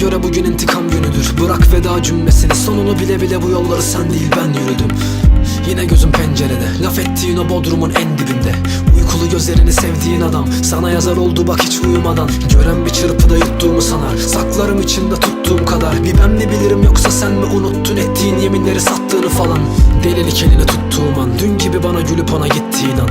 göre bugün intikam günüdür. Bırak veda cümlesini sonunu bile bile bu yolları sen değil ben yürüdüm. Yine gözüm pencerede Laf ettiğin o bodrumun en dibinde. Uykulu gözlerini sevdiğin adam Sana yazar oldu bak hiç uyumadan. Gören bir çırpıda yuttuğumu sanar Saklarım içinde tuttuğum kadar. Bir ben mi bilirim yoksa sen mi unuttun Ettiğin yeminleri sattığını falan? Delilik elini tuttuğum an Dün gibi bana gülüp ona gittiğin an.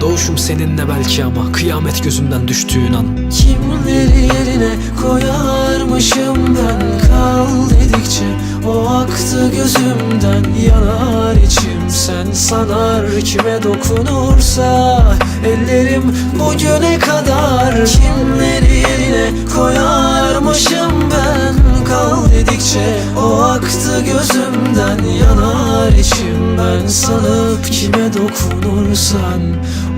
Doğuşum seninle belki ama Kıyamet gözümden düştüğün an. Kimleri yerine koyarmışım ben Kal dedikçe o aktı gözümden Yanar içim. Sen sanar Kime dokunursa ellerim bugüne kadar Kimleri yerine koyarmışım ben? Kal dedikçe o aktı gözümden Yanar içim. Ben sanıp kime dokunursan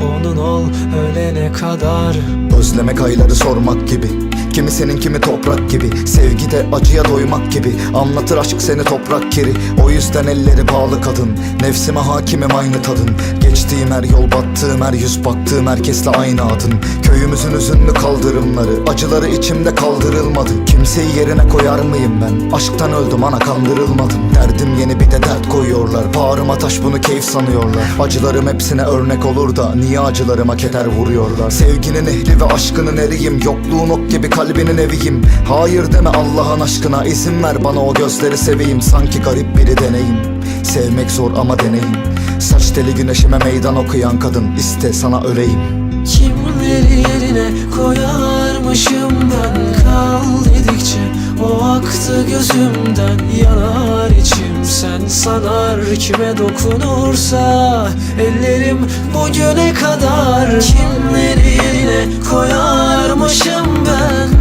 Onun ol ölene kadar. Özlemek ayları sormak gibi Kimi senin kimi toprak gibi. Sevgide acıya doymak gibi. Anlatır aşk seni toprak kiri. O yüzden elleri bağlı kadın. Nefsime hakimim aynı tadın. Geçtiğim her yol battığım her yüz baktığım herkesle aynı adın. Köyümüzün üzünlü kaldırımları Acıları içimde kaldırılmadı. Kimseyi yerine koyar mıyım ben? Aşktan öldüm ana kandırılmadım. Derdim yeni bir de dert koyuyorlar. Bağrıma taş bunu keyif sanıyorlar. Acılarım hepsine örnek olur da Niye acılarıma keder vuruyorlar? Sevginin ehli ve aşkının eriyim. Yokluğun ok gibi kalbinin eviyim. Hayır deme Allah'ın aşkına. İzin ver bana o gözleri seveyim. Sanki garip biri deneyim. Sevmek zor ama deneyim. Saç teli güneşime meydan okuyan kadın. İste sana öleyim. Kimleri yerine koyarmışım ben? Kal dedikçe o aktı gözümden. Yanar içim. Sen sanar Kime dokunursa. Ellerim bugüne kadar. Kimleri yerine koyarmışım ben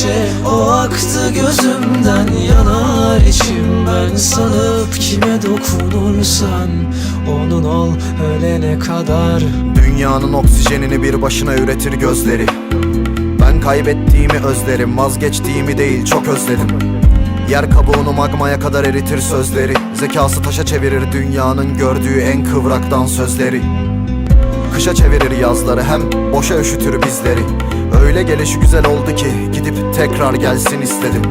Dedikçe o aktı gözümden Yanar içim. Ben sanıp kime dokunursan Onun ol ölene kadar. Dünyanın oksijenini bir başına üretir gözleri. Ben kaybettiğimi özlerim Vazgeçtiğimi değil çok özledim. Yer kabuğunu magmaya kadar eritir sözleri. Zekası taşa çevirir dünyanın gördüğü en kıvraktan sözleri. Kışa çevirir yazları hem boşa üşütür bizleri Öyle gelişi güzel oldu ki gidip tekrar gelsin istedim.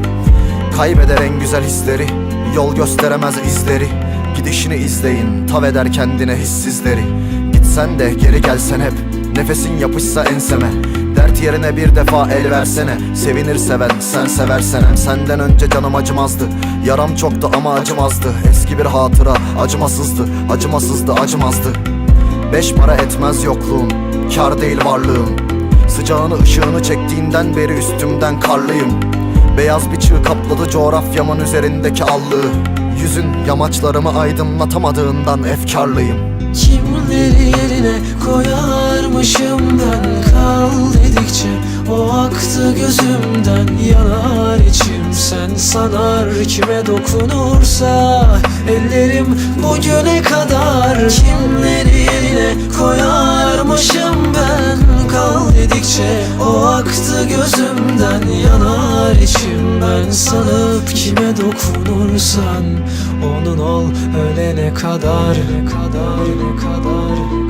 Kaybeder en güzel hisleri Yol gösteremez izleri. Gidişini izleyin tav eder kendine hissizleri. Gitsen de geri gelsen hep Nefesin yapışsa enseme. Dert yerine bir defa el versene Sevinir seven sen seversen. Senden önce canım acımazdı Yaram çoktu ama acımazdı. Eski bir hatıra acımasızdı Acımasızdı acımazdı. Beş para etmez yokluğun Kar değil varlığın Sıcağını ışığını çektiğinden beri üstümden karlıyım. Beyaz bir çığ kapladı coğrafyamın üzerindeki allığı. Yüzün yamaçlarımı aydınlatamadığından efkarlıyım. Kimleri yerine koyarmışım ben. Kal dedikçe o aktı gözümden. Yanar içim sen sanar Kime dokunursa. Ellerim bugüne kadar. Kimleri yerine koyarmışım ben. Kal gözümden Yanar içim. Ben sanıp kime dokunursan Onun ol ölene kadar Ne kadar ne kadar